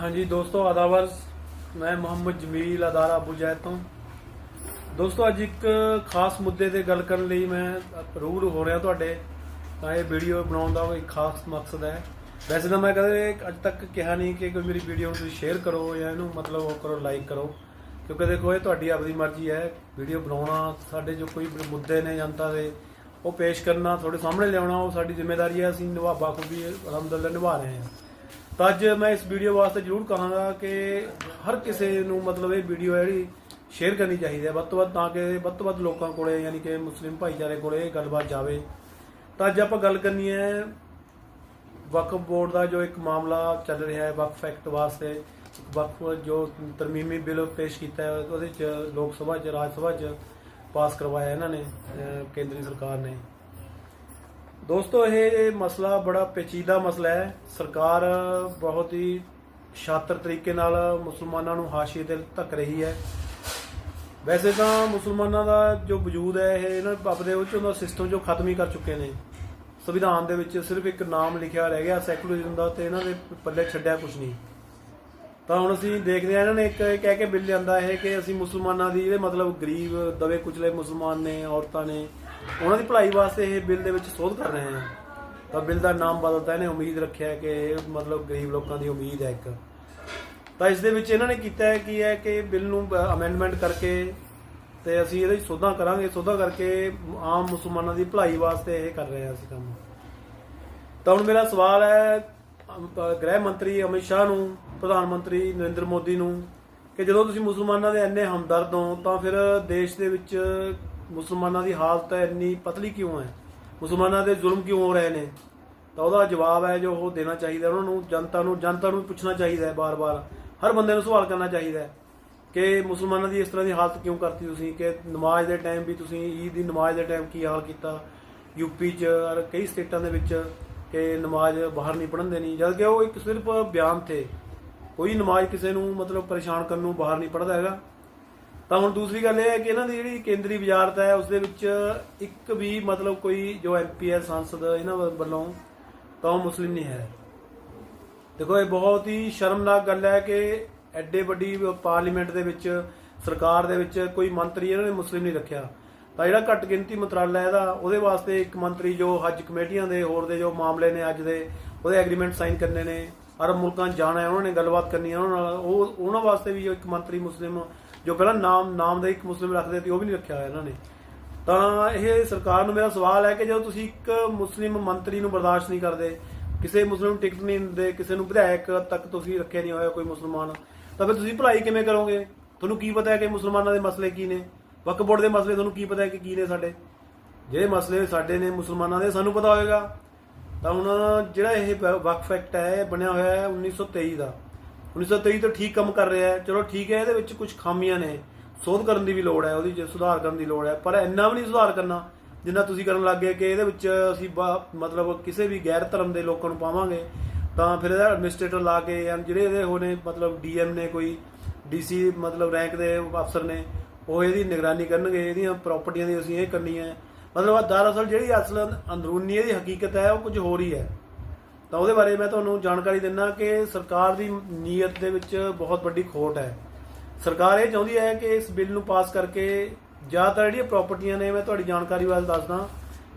ਹਾਂਜੀ ਦੋਸਤੋ ਆਦਾਵਰ ਮੈਂ ਮੁਹੰਮਦ ਜਮੀਲ ਅਦਾਰਾ ਅਬੂ ਜੈਦ ਤੋਂ। ਦੋਸਤੋ, ਅੱਜ ਇੱਕ ਖਾਸ ਮੁੱਦੇ ਤੇ ਗੱਲ ਕਰਨ ਲਈ ਮੈਂ ਰੂਬਰੂ ਹੋ ਰਿਹਾ ਤੁਹਾਡੇ, ਤਾਂ ਇਹ ਵੀਡੀਓ ਬਣਾਉਣ ਦਾ ਇੱਕ ਖਾਸ ਮਕਸਦ ਹੈ। ਵੈਸੇ ਤਾਂ ਮੈਂ ਕਦੇ ਅੱਜ ਤੱਕ ਕਿਹਾ ਨਹੀਂ ਕਿ ਕੋਈ ਮੇਰੀ ਵੀਡੀਓ ਨੂੰ ਤੁਸੀਂ ਸ਼ੇਅਰ ਕਰੋ ਜਾਂ ਇਹਨੂੰ ਮਤਲਬ ਉਹ ਕਰੋ ਲਾਈਕ ਕਰੋ। ਕਿਉਂਕਿ ਦੇਖੋ, ਇਹ ਤੁਹਾਡੀ ਆਪਣੀ ਮਰਜ਼ੀ ਹੈ। ਵੀਡੀਓ ਬਣਾਉਣਾ, ਸਾਡੇ ਜੋ ਕੋਈ ਮੁੱਦੇ ਨੇ ਜਨਤਾ ਦੇ, ਉਹ ਪੇਸ਼ ਕਰਨਾ, ਤੁਹਾਡੇ ਸਾਹਮਣੇ ਲਿਆਉਣਾ, ਉਹ ਸਾਡੀ ਜ਼ਿੰਮੇਵਾਰੀ ਹੈ। ਅਸੀਂ ਨਿਭਾ ਬਾਖੂਬੀ ਅਲਹਮਦੁਲਿਲਾ, ਨਿਭਾ ਰਹੇ ਹਾਂ। ਤਾਂ ਅੱਜ ਮੈਂ ਇਸ ਵੀਡੀਓ ਵਾਸਤੇ ਜ਼ਰੂਰ ਕਹਾਂਗਾ ਕਿ ਹਰ ਕਿਸੇ ਨੂੰ ਮਤਲਬ ਇਹ ਵੀਡੀਓ ਹੈ ਜਿਹੜੀ ਸ਼ੇਅਰ ਕਰਨੀ ਚਾਹੀਦੀ ਹੈ, ਵੱਧ ਤੋਂ ਵੱਧ ਤਾਂ ਕਿ ਵੱਧ ਤੋਂ ਵੱਧ ਲੋਕਾਂ ਕੋਲੇ ਯਾਨੀ ਕਿ ਮੁਸਲਿਮ ਭਾਈਚਾਰੇ ਕੋਲੇ ਇਹ ਗੱਲਬਾਤ ਜਾਵੇ। ਤਾਂ ਅੱਜ ਆਪਾਂ ਗੱਲ ਕਰਨੀ ਹੈ ਵਕਫ ਬੋਰਡ ਦਾ ਜੋ ਇੱਕ ਮਾਮਲਾ ਚੱਲ ਰਿਹਾ ਹੈ ਵਕਫ ਐਕਟ ਵਾਸਤੇ। ਵਕਫ ਜੋ ਤਰਮੀਮੀ ਬਿੱਲ ਪੇਸ਼ ਕੀਤਾ ਹੈ, ਉਹਦੇ ਚ ਲੋਕ ਸਭਾ ਚ, ਰਾਜ ਸਭਾ ਚ ਪਾਸ ਕਰਵਾਇਆ ਇਹਨਾਂ ਨੇ ਕੇਂਦਰੀ ਸਰਕਾਰ ਨੇ। ਦੋਸਤੋ, ਇਹ ਮਸਲਾ ਬੜਾ ਪੇਚੀਦਾ ਮਸਲਾ ਹੈ। ਸਰਕਾਰ ਬਹੁਤ ਹੀ ਸ਼ਾਤਰ ਤਰੀਕੇ ਨਾਲ ਮੁਸਲਮਾਨਾਂ ਨੂੰ ਹਾਸ਼ੀਏ ਤੇ ਧੱਕ ਰਹੀ ਹੈ। ਵੈਸੇ ਤਾਂ ਮੁਸਲਮਾਨਾਂ ਦਾ ਜੋ ਵਜੂਦ ਹੈ, ਇਹ ਇਹਨਾਂ ਆਪਦੇ ਉਹ ਚੋਂ ਸਿਸਟਮ ਜੋ ਖਤਮ ਹੀ ਕਰ ਚੁੱਕੇ ਨੇ। ਸੰਵਿਧਾਨ ਦੇ ਵਿੱਚ ਸਿਰਫ ਇੱਕ ਨਾਮ ਲਿਖਿਆ ਰਹਿ ਗਿਆ, ਸੈਕੂਲਰਿਜ਼ਮ ਦਾ, ਤੇ ਇਹਨਾਂ ਦੇ ਪੱਲੇ ਛੱਡਿਆ ਕੁਝ ਨਹੀਂ। ਤਾਂ ਹੁਣ ਅਸੀਂ ਦੇਖਦੇ ਆ ਇਹਨਾਂ ਨੇ ਇੱਕ ਇਹ ਕਹਿ ਕੇ ਬਿੱਲ ਲਿਆਂਦਾ ਹੈ ਕਿ ਅਸੀਂ ਮੁਸਲਮਾਨਾਂ ਦੀ ਜਿਹੜੇ ਮਤਲਬ ਗਰੀਬ, ਦਵੇ ਕੁਚਲੇ ਮੁਸਲਮਾਨ ਨੇ, ਔਰਤਾਂ ਨੇ ਉਹਨਾਂ ਦੀ ਭਲਾਈ ਵਾਸਤੇ ਇਹ ਬਿੱਲ ਦੇ ਵਿੱਚ ਸੋਧ ਕਰ ਰਹੇ ਹਾਂ। ਤਾਂ ਬਿੱਲ ਦਾ ਨਾਮ ਬਦਲਤਾ, ਇਹਨੇ ਉਮੀਦ ਰੱਖਿਆ ਕਿ ਇਹ ਮਤਲਬ ਗਰੀਬ ਲੋਕਾਂ ਦੀ ਉਮੀਦ ਹੈ ਇੱਕ। ਤਾਂ ਇਸ ਦੇ ਵਿੱਚ ਇਹਨਾਂ ਨੇ ਕੀਤਾ ਹੈ ਕੀ ਹੈ ਕਿ ਬਿੱਲ ਨੂੰ ਅਮੈਂਡਮੈਂਟ ਕਰਕੇ ਤੇ ਅਸੀਂ ਇਹਦੇ ਸੋਧਾਂ ਕਰਾਂਗੇ। ਸੋਧਾਂ ਕਰਕੇ ਆਮ ਮੁਸਲਮਾਨਾਂ ਦੀ ਭਲਾਈ ਵਾਸਤੇ ਇਹ ਕਰ ਰਹੇ ਹਾਂ ਅਸੀਂ ਕੰਮ। ਤਾਂ ਹੁਣ ਮੇਰਾ ਸਵਾਲ ਹੈ ਗ੍ਰਹਿ ਮੰਤਰੀ ਅਮਿਤ ਸ਼ਾਹ ਨੂੰ, ਪ੍ਰਧਾਨ ਮੰਤਰੀ ਨਰਿੰਦਰ ਮੋਦੀ ਨੂੰ, ਕਿ ਜਦੋਂ ਤੁਸੀਂ ਮੁਸਲਮਾਨਾਂ ਦੇ ਇੰਨੇ ਹਮਦਰਦ ਹੋ, ਤਾਂ ਫਿਰ ਦੇਸ਼ ਦੇ ਵਿੱਚ ਮੁਸਲਮਾਨਾਂ ਦੀ ਹਾਲਤ ਇੰਨੀ ਪਤਲੀ ਕਿਉਂ ਹੈ? ਮੁਸਲਮਾਨਾਂ ਦੇ ਜ਼ੁਲਮ ਕਿਉਂ ਹੋ ਰਹੇ ਨੇ? ਤਾਂ ਉਹਦਾ ਜਵਾਬ ਹੈ ਜੋ ਉਹ ਦੇਣਾ ਚਾਹੀਦਾ ਉਹਨਾਂ ਨੂੰ, ਜਨਤਾ ਨੂੰ ਜਨਤਾ ਨੂੰ ਪੁੱਛਣਾ ਚਾਹੀਦਾ ਹੈ ਬਾਰ-ਬਾਰ। ਹਰ ਬੰਦੇ ਨੂੰ ਸਵਾਲ ਕਰਨਾ ਚਾਹੀਦਾ ਹੈ ਕਿ ਮੁਸਲਮਾਨਾਂ ਦੀ ਇਸ ਤਰ੍ਹਾਂ ਦੀ ਹਾਲਤ ਕਿਉਂ ਕਰਤੀ ਤੁਸੀਂ? ਕਿ ਨਮਾਜ਼ ਦੇ ਟਾਈਮ ਵੀ ਤੁਸੀਂ ਈਦ ਦੀ ਨਮਾਜ਼ ਦੇ ਟਾਈਮ ਕੀ ਹਾਲ ਕੀਤਾ? ਯੂਪੀ 'ਚ ਔਰ ਕਈ ਸਟੇਟਾਂ ਦੇ ਵਿੱਚ ਕਿ ਨਮਾਜ਼ ਬਾਹਰ ਨਹੀਂ ਪੜ੍ਹਨ ਦੇਣੀ। ਜਦ ਕਿ ਉਹ ਇੱਕ ਸਿਰਫ ਬਿਆਨ ਥੇ ਕੋਈ ਨਮਾਜ਼ ਕਿਸੇ ਨੂੰ ਮਤਲਬ ਪਰੇਸ਼ਾਨ ਕਰਨ ਨੂੰ ਬਾਹਰ ਨਹੀਂ ਪੜਦਾ ਹੈਗਾ। ਤਾਂ ਹੁਣ ਦੂਸਰੀ ਗੱਲ ਇਹ ਹੈ ਕਿ ਇਹਨਾਂ ਦੀ ਜਿਹੜੀ ਕੇਂਦਰੀ ਵਜ਼ਾਰਤ ਹੈ ਉਸ ਦੇ ਵਿੱਚ ਇੱਕ ਵੀ ਮਤਲਬ ਕੋਈ ਜੋ ਐਮਪੀ ਹੈ, ਸੰਸਦ ਇਹਨਾਂ ਵੱਲੋਂ ਤਾਂ ਉਹ ਮੁਸਲਿਮ ਨਹੀਂ ਹੈ। ਦੇਖੋ, ਇਹ ਬਹੁਤ ਹੀ ਸ਼ਰਮਨਾਕ ਗੱਲ ਹੈ ਕਿ ਐਡੇ ਵੱਡੀ ਪਾਰਲੀਮੈਂਟ ਦੇ ਵਿੱਚ, ਸਰਕਾਰ ਦੇ ਵਿੱਚ ਕੋਈ ਮੰਤਰੀ ਇਹਨਾਂ ਨੇ ਮੁਸਲਿਮ ਨਹੀਂ ਰੱਖਿਆ। ਤਾਂ ਜਿਹੜਾ ਘੱਟ ਗਿਣਤੀ ਮੰਤਰਾਲਾ ਇਹਦਾ, ਉਹਦੇ ਵਾਸਤੇ ਇੱਕ ਮੰਤਰੀ ਜੋ ਹੱਜ ਕਮੇਟੀਆਂ ਦੇ, ਹੋਰ ਦੇ ਜੋ ਮਾਮਲੇ ਨੇ ਅੱਜ ਦੇ, ਉਹਦੇ ਐਗਰੀਮੈਂਟ ਸਾਈਨ ਕਰਨੇ ਨੇ ਅਰਬ ਮੁਲਕਾਂ 'ਚ ਜਾਣਾ ਹੈ, ਉਹਨਾਂ ਨੇ ਗੱਲਬਾਤ ਕਰਨੀ ਹੈ, ਉਹਨਾਂ ਨਾਲ, ਉਹ, ਉਹਨਾਂ ਵਾਸਤੇ ਵੀ ਜੋ ਇੱਕ ਮੰਤਰੀ ਮੁਸਲਿਮ ਜੋ ਪਹਿਲਾਂ ਨਾਮ ਨਾਮ ਦਾ ਇੱਕ ਮੁਸਲਿਮ ਰੱਖਦੇ ਸੀ, ਉਹ ਵੀ ਨਹੀਂ ਰੱਖਿਆ ਹੋਇਆ ਇਹਨਾਂ ਨੇ। ਤਾਂ ਇਹ ਸਰਕਾਰ ਨੂੰ ਮੇਰਾ ਸਵਾਲ ਹੈ ਕਿ ਜਦੋਂ ਤੁਸੀਂ ਇੱਕ ਮੁਸਲਿਮ ਮੰਤਰੀ ਨੂੰ ਬਰਦਾਸ਼ਤ ਨਹੀਂ ਕਰਦੇ, ਕਿਸੇ ਮੁਸਲਿਮ ਟਿਕਟ ਨਹੀਂ ਦਿੰਦੇ, ਕਿਸੇ ਨੂੰ ਵਿਧਾਇਕ ਤੱਕ ਤੁਸੀਂ ਰੱਖਿਆ ਨਹੀਂ ਹੋਇਆ ਕੋਈ ਮੁਸਲਮਾਨ, ਤਾਂ ਫਿਰ ਤੁਸੀਂ ਭਲਾਈ ਕਿਵੇਂ ਕਰੋਗੇ? ਤੁਹਾਨੂੰ ਕੀ ਪਤਾ ਹੈ ਕਿ ਮੁਸਲਮਾਨਾਂ ਦੇ ਮਸਲੇ ਕੀ ਨੇ? ਵਕਫ ਬੋਰਡ ਦੇ ਮਸਲੇ ਤੁਹਾਨੂੰ ਕੀ ਪਤਾ ਹੈ ਕਿ ਕੀ ਨੇ ਸਾਡੇ? ਜਿਹੜੇ ਮਸਲੇ ਸਾਡੇ ਨੇ ਮੁਸਲਮਾਨਾਂ ਦੇ, ਸਾਨੂੰ ਪਤਾ ਹੋਏਗਾ। ਤਾਂ ਹੁਣ ਜਿਹੜਾ ਇਹ ਵਕਫ ਐਕਟ ਹੈ, ਇਹ ਬਣਿਆ ਹੋਇਆ ਹੈ 1923 ਦਾ। 1923 ਤੋਂ ਠੀਕ ਕੰਮ ਕਰ ਰਿਹਾ ਹੈ। ਚਲੋ ਠੀਕ ਹੈ, ਇਹਦੇ ਵਿੱਚ ਕੁਝ ਖਾਮੀਆਂ ਨੇ। ਸੋਧ ਕਰਨ ਦੀ ਵੀ ਲੋੜ ਹੈ, ਉਹਦੀ ਜੇ ਸੁਧਾਰ ਕਰਨ ਦੀ ਲੋੜ ਹੈ। ਪਰ ਇੰਨਾ ਵੀ ਨਹੀਂ ਸੁਧਾਰ ਕਰਨਾ ਜਿੰਨਾ ਤੁਸੀਂ ਕਰਨ ਲੱਗੇ ਕਿ ਇਹਦੇ ਵਿੱਚ ਅਸੀਂ ਮਤਲਬ ਕਿਸੇ ਵੀ ਗੈਰ ਧਰਮ ਦੇ ਲੋਕਾਂ ਨੂੰ ਪਾਵਾਂਗੇ, ਤਾਂ ਫਿਰ ਇਹਦਾ ਐਡਮਿਨਿਸਟ੍ਰੇਟਰ ਲਾ ਕੇ ਜਾਂ ਜਿਹੜੇ ਇਹਦੇ ਹੋਣੇ ਮਤਲਬ ਡੀਐਮ ਨੇ ਕੋਈ ਡੀਸੀ ਮਤਲਬ ਰੈਂਕ ਦੇ ਅਫਸਰ ਨੇ, ਉਹ ਇਹਦੀ ਨਿਗਰਾਨੀ ਕਰਨਗੇ, ਇਹਦੀਆਂ ਪ੍ਰਾਪਰਟੀਆਂ ਦੀ ਅਸੀਂ ਇਹ ਕਰਨੀ ਹੈ। ਮਤਲਬ ਦਰਅਸਲ ਜਿਹੜੀ ਅਸਲ ਅੰਦਰੂਨੀ ਇਹਦੀ ਹਕੀਕਤ ਹੈ, ਉਹ ਕੁਝ ਹੋਰ ਹੀ ਹੈ। ਤਾਂ ਉਹਦੇ ਬਾਰੇ ਮੈਂ ਤੁਹਾਨੂੰ ਜਾਣਕਾਰੀ ਦਿੰਦਾ ਕਿ ਸਰਕਾਰ ਦੀ ਨੀਅਤ ਦੇ ਵਿੱਚ ਬਹੁਤ ਵੱਡੀ ਖੋਟ ਹੈ। ਸਰਕਾਰ ਇਹ ਚਾਹੁੰਦੀ ਹੈ ਕਿ ਇਸ ਬਿੱਲ ਨੂੰ ਪਾਸ ਕਰਕੇ ਜ਼ਿਆਦਾਤਰ ਜਿਹੜੀਆਂ ਪ੍ਰਾਪਰਟੀਆਂ ਨੇ, ਮੈਂ ਤੁਹਾਡੀ ਜਾਣਕਾਰੀ ਵਾਸਤੇ ਦੱਸਦਾ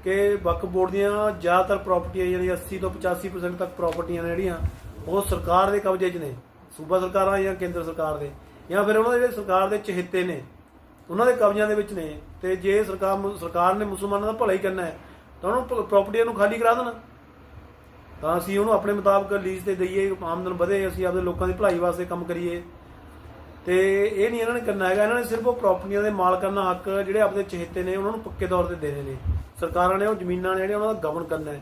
ਕਿ ਵਕਫ ਬੋਰਡ ਦੀਆਂ ਜ਼ਿਆਦਾਤਰ ਪ੍ਰਾਪਰਟੀਆਂ ਜਿਹੜੀ 80 ਤੋਂ 85% ਤੱਕ ਪ੍ਰਾਪਰਟੀਆਂ ਨੇ ਜਿਹੜੀਆਂ, ਉਹ ਸਰਕਾਰ ਦੇ ਕਬਜ਼ੇ 'ਚ ਨੇ, ਸੂਬਾ ਸਰਕਾਰਾਂ ਜਾਂ ਕੇਂਦਰ ਸਰਕਾਰ ਦੇ, ਜਾਂ ਫਿਰ ਉਹਨਾਂ ਦੇ ਜਿਹੜੇ ਸਰਕਾਰ ਦੇ ਚਹੇਤੇ ਨੇ, ਉਹਨਾਂ ਦੇ ਕਬਜ਼ਿਆਂ ਦੇ ਵਿੱਚ ਨੇ। ਤੇ ਜੇ ਸਰਕਾਰ ਸਰਕਾਰ ਨੇ ਮੁਸਲਮਾਨਾਂ ਦਾ ਭਲਾ ਹੀ ਕਰਨਾ ਹੈ, ਤਾਂ ਉਹਨੂੰ ਪ੍ਰਾਪਰਟੀਆਂ ਨੂੰ ਖਾਲੀ ਕਰਾ ਦੇਣਾ। ਤਾਂ ਅਸੀਂ ਉਹਨੂੰ ਆਪਣੇ ਮੁਤਾਬਕ ਲੀਜ਼ ਤੇ ਦਈਏ ਆਮਦਨ ਵਧੇ, ਅਸੀਂ ਆਪਦੇ ਲੋਕਾਂ ਦੀ ਭਲਾਈ ਵਾਸਤੇ ਕੰਮ ਕਰੀਏ। ਤੇ ਇਹ ਨਹੀਂ ਇਹਨਾਂ ਨੇ ਕਰਨਾ ਹੈਗਾ, ਇਹਨਾਂ ਨੇ ਸਿਰਫ ਉਹ ਪ੍ਰਾਪਰਟੀਆਂ ਦੇ ਮਾਲਕਾਂ ਦਾ ਹੱਕ, ਜਿਹੜੇ ਆਪਦੇ ਚਹੇਤੇ ਨੇ, ਉਹਨਾਂ ਨੂੰ ਪੱਕੇ ਤੌਰ ਤੇ ਦੇਣੇ ਨੇ। ਸਰਕਾਰਾਂ ਨੇ ਉਹ ਜ਼ਮੀਨਾਂ ਨੇ, ਜਿਹੜੀਆਂ ਉਹਨਾਂ ਦਾ ਗਵਰਨ ਕਰਨਾ ਹੈ।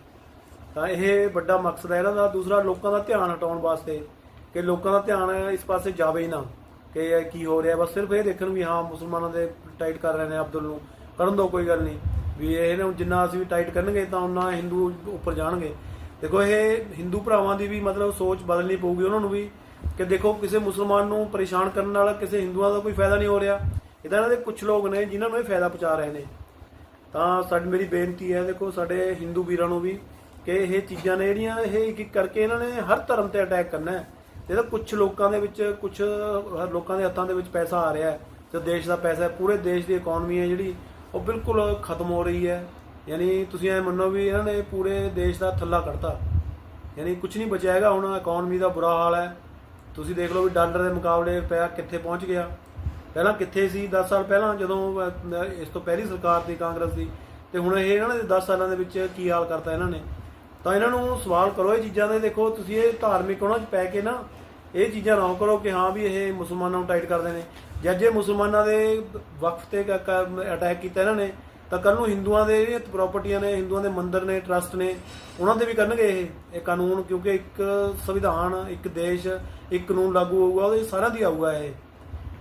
ਤਾਂ ਇਹ ਵੱਡਾ ਮਕਸਦ ਹੈ ਇਹਨਾਂ ਦਾ। ਦੂਸਰਾ, ਲੋਕਾਂ ਦਾ ਧਿਆਨ ਹਟਾਉਣ ਵਾਸਤੇ ਕਿ ਲੋਕਾਂ ਦਾ ਧਿਆਨ ਇਸ ਪਾਸੇ ਜਾਵੇ ਹੀ ਨਾ, ਕਿ ਇਹ ਕੀ ਹੋ ਰਿਹਾ। ਬਸ ਸਿਰਫ ਇਹ ਦੇਖਣ ਵੀ ਹਾਂ, ਮੁਸਲਮਾਨਾਂ ਦੇ ਟਾਈਟ ਕਰ ਰਹੇ ਨੇ ਅਬਦੁਲ ਨੂੰ। ਕਰਨ ਦੋ ਕੋਈ ਗੱਲ ਨਹੀਂ। ਵੀ ਇਹ ਨੂੰ ਜਿੰਨਾ ਅਸੀਂ ਵੀ ਟਾਈਟ ਕਰਨਗੇ, ਤਾਂ ਉਹਨਾਂ ਹਿੰਦੂ ਉੱਪਰ ਜਾਣਗੇ। ਦੇਖੋ, ਇਹ ਹਿੰਦੂ ਭਰਾਵਾਂ ਦੀ ਵੀ ਮਤਲਬ ਸੋਚ ਬਦਲਣੀ ਪਊਗੀ ਉਹਨਾਂ ਨੂੰ ਵੀ ਕਿ ਦੇਖੋ, ਕਿਸੇ ਮੁਸਲਮਾਨ ਨੂੰ ਪਰੇਸ਼ਾਨ ਕਰਨ ਨਾਲ ਕਿਸੇ ਹਿੰਦੂਆਂ ਦਾ ਕੋਈ ਫਾਇਦਾ ਨਹੀਂ ਹੋ ਰਿਹਾ। ਇਹਦਾ ਇਹਨਾਂ ਦੇ ਕੁਝ ਲੋਕ ਨੇ ਜਿਨ੍ਹਾਂ ਨੂੰ ਇਹ ਫਾਇਦਾ ਪਹੁੰਚਾ ਰਹੇ ਨੇ। ਤਾਂ ਸਾਡੀ ਮੇਰੀ ਬੇਨਤੀ ਹੈ, ਦੇਖੋ, ਸਾਡੇ ਹਿੰਦੂ ਵੀਰਾਂ ਨੂੰ ਵੀ ਕਿ ਇਹ ਚੀਜ਼ਾਂ ਨੇ ਜਿਹੜੀਆਂ ਇਹ ਇੱਕ ਇੱਕ ਕਰਕੇ ਇਹਨਾਂ ਨੇ ਹਰ ਧਰਮ ਤੇ ਅਟੈਕ ਕਰਨਾ ਹੈ। ਇਹਦਾ ਕੁਝ ਲੋਕਾਂ ਦੇ ਵਿੱਚ ਕੁਝ ਲੋਕਾਂ ਦੇ ਹੱਥਾਂ ਦੇ ਵਿੱਚ ਪੈਸਾ ਆ ਰਿਹਾ ਹੈ। ਤੇ ਦੇਸ਼ ਦਾ ਪੈਸਾ ਹੈ, ਪੂਰੇ ਦੇਸ਼ ਦੀ ਇਕਨੋਮੀ ਹੈ ਜਿਹੜੀ, ਉਹ ਬਿਲਕੁਲ ਖਤਮ ਹੋ ਰਹੀ ਹੈ। ਯਾਨੀ ਤੁਸੀਂ ਐ ਮੰਨੋ ਵੀ ਇਹਨਾਂ ਨੇ ਪੂਰੇ ਦੇਸ਼ ਦਾ ਥੱਲਾ ਕੱਢਤਾ। ਯਾਨੀ ਕੁਝ ਨਹੀਂ ਬਚਿਆ ਹੈਗਾ, ਹੁਣ ਇਕਨੋਮੀ ਦਾ ਬੁਰਾ ਹਾਲ ਹੈ। ਤੁਸੀਂ ਦੇਖ ਲਓ ਵੀ ਡਾਲਰ ਦੇ ਮੁਕਾਬਲੇ ਰੁਪਇਆ ਕਿੱਥੇ ਪਹੁੰਚ ਗਿਆ। ਪਹਿਲਾਂ ਕਿੱਥੇ ਸੀ? 10 ਸਾਲ ਪਹਿਲਾਂ ਜਦੋਂ ਇਸ ਤੋਂ ਪਹਿਲੀ ਸਰਕਾਰ ਸੀ ਕਾਂਗਰਸ ਦੀ, ਤੇ ਹੁਣ ਇਹ ਇਹਨਾਂ ਨੇ 10 ਸਾਲਾਂ ਦੇ ਵਿੱਚ ਕੀ ਹਾਲ ਕਰਤਾ ਇਹਨਾਂ ਨੇ। ਤਾਂ ਇਹਨਾਂ ਨੂੰ ਸਵਾਲ ਕਰੋ, ਇਹ ਚੀਜ਼ਾਂ ਦੇ ਦੇਖੋ, ਤੁਸੀਂ ਇਹ ਧਾਰਮਿਕ ਉਹਨਾਂ 'ਚ ਪੈ ਕੇ ਨਾ, ਇਹ ਚੀਜ਼ਾਂ ਨਾ ਕਰੋ ਕਿ ਹਾਂ ਵੀ ਇਹ ਮੁਸਲਮਾਨਾਂ ਨੂੰ ਟਾਈਟ ਕਰਦੇ ਨੇ। ਜਦ ਜੇ ਮੁਸਲਮਾਨਾਂ ਦੇ ਵਕਫ ਤੇ ਅਟੈਕ ਕੀਤਾ ਇਹਨਾਂ ਨੇ ਤਾਂ ਕੱਲ ਨੂੰ ਹਿੰਦੂਆਂ ਦੇ ਜਿਹੜੀਆਂ ਪ੍ਰਾਪਰਟੀਆਂ ਨੇ, ਹਿੰਦੂਆਂ ਦੇ ਮੰਦਿਰ ਨੇ ਟਰਸਟ ਨੇ, ਉਹਨਾਂ ਤੇ ਵੀ ਕਰਨਗੇ ਇਹ ਇਹ ਕਾਨੂੰਨ, ਕਿਉਂਕਿ ਇੱਕ ਸੰਵਿਧਾਨ, ਇੱਕ ਦੇਸ਼, ਇੱਕ ਕਾਨੂੰਨ ਲਾਗੂ ਹੋਊਗਾ, ਉਹਦੇ ਸਾਰਿਆਂ ਦੀ ਆਊਗਾ ਇਹ।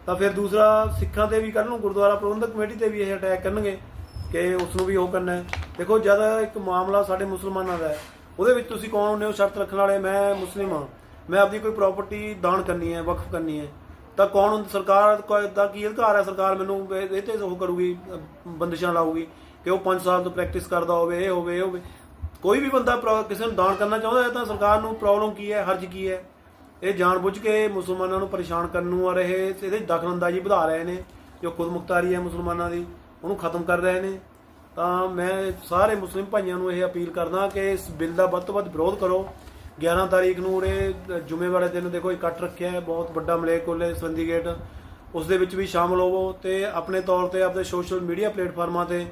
ਤਾਂ ਫਿਰ ਦੂਸਰਾ, ਸਿੱਖਾਂ ਤੇ ਵੀ ਕੱਲ ਨੂੰ ਗੁਰਦੁਆਰਾ ਪ੍ਰਬੰਧਕ ਕਮੇਟੀ ਤੇ ਵੀ ਇਹ ਅਟੈਕ ਕਰਨਗੇ, ਕਿ ਉਸ ਨੂੰ ਵੀ ਉਹ ਕਰਨਾ ਹੈ। ਦੇਖੋ ਜਦ ਇੱਕ ਮਾਮਲਾ ਸਾਡੇ ਮੁਸਲਮਾਨਾਂ ਦਾ ਹੈ। ਉਹਦੇ ਵਿੱਚ ਤੁਸੀਂ ਕੌਣ ਹੁੰਦੇ ਹੋ? ਸ਼ਰਤ ਰੱਖਣ ਵਾਲੇ, ਮੈਂ ਮੁਸਲਿਮ ਹਾਂ। ਮੈਂ ਆਪਣੀ ਕੋਈ ਪ੍ਰਾਪਰਟੀ ਦਾਨ ਕਰਨੀ ਹੈ, ਵਕਫ ਕਰਨੀ ਹੈ। ਤਾਂ ਕੌਣ ਸਰਕਾਰ? ਕੋਈ ਦਾ ਕੀ ਅਧਿਕਾਰ ਹੈ ਸਰਕਾਰ ਮੈਨੂੰ? ਇਹ ਤੇ ਉਹ ਕਰੂਗੀ, ਬੰਦਿਸ਼ਾਂ ਲਾਊਗੀ ਕਿ ਉਹ 5 ਸਾਲ ਤੋਂ ਪ੍ਰੈਕਟਿਸ ਕਰਦਾ ਹੋਵੇ, ਇਹ ਹੋਵੇ ਇਹ ਹੋਵੇ। ਕੋਈ ਵੀ ਬੰਦਾ ਪ੍ਰੋ- ਕਿਸੇ ਨੂੰ ਦਾਨ ਕਰਨਾ ਚਾਹੁੰਦਾ ਹੈ ਤਾਂ ਸਰਕਾਰ ਨੂੰ ਪ੍ਰੋਬਲਮ ਕੀ ਹੈ, ਹਰਜ ਕੀ ਹੈ? ਇਹ ਜਾਣਬੁੱਝ ਕੇ ਮੁਸਲਮਾਨਾਂ ਨੂੰ ਪਰੇਸ਼ਾਨ ਕਰਨ ਨੂੰ ਆ ਰਹੇ, ਇਹਦੇ 'ਚ ਦਖਲਅੰਦਾਜ਼ੀ ਵਧਾ ਰਹੇ ਨੇ, ਜੋ ਖੁਦ ਮੁਖਤਾਰੀ ਹੈ ਮੁਸਲਮਾਨਾਂ ਦੀ, ਉਹਨੂੰ ਖਤਮ ਕਰ ਰਹੇ ਨੇ। ਤਾਂ ਮੈਂ ਸਾਰੇ ਮੁਸਲਿਮ ਭਾਈਆਂ ਨੂੰ ਇਹ ਅਪੀਲ ਕਰਦਾ ਕਿ ਇਸ ਬਿੱਲ ਦਾ ਵੱਧ ਤੋਂ ਵੱਧ ਵਿਰੋਧ ਕਰੋ। 11 ਤਾਰੀਖ ਨੂੰ ਉਰੇ ਜੁਮੇ ਵਾਲੇ ਦਿਨ ਦੇਖੋ ਇਕੱਠ ਰੱਖਿਆ ਹੈ, ਬਹੁਤ ਵੱਡਾ ਮਲੇਕੋਲੇ ਸੰਦੀ ਗੇਟ ਉਸ ਦੇ ਵਿੱਚ ਵੀ ਸ਼ਾਮਲ ਹੋਵੋ ਤੇ ਆਪਣੇ ਤੌਰ ਤੇ ਆਪਣੇ ਸੋਸ਼ਲ ਮੀਡੀਆ ਪਲੇਟਫਾਰਮਾਂ ਤੇ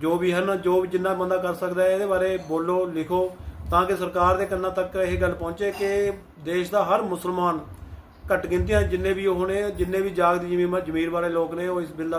ਜੋ ਵੀ ਹਨ, ਜੋ ਵੀ ਜਿੰਨਾ ਬੰਦਾ ਕਰ ਸਕਦਾ ਹੈ, ਇਹਦੇ ਬਾਰੇ ਬੋਲੋ, ਲਿਖੋ, ਤਾਂ ਕਿ ਸਰਕਾਰ ਦੇ ਕੰਨਾਂ ਤੱਕ ਇਹ ਗੱਲ ਪਹੁੰਚੇ ਕਿ ਦੇਸ਼ ਦਾ ਹਰ ਮੁਸਲਮਾਨ ਘੱਟ ਗਿਣਤੀਆਂ ਜਿੰਨੇ ਵੀ ਉਹ ਨੇ, ਜਿੰਨੇ ਵੀ ਜਾਗਦੀ ਜਿਵੇਂ ਜ਼ਮੀਰ ਵਾਲੇ ਲੋਕ ਨੇ, ਉਹ ਇਸ ਬਿੱਲ ਦਾ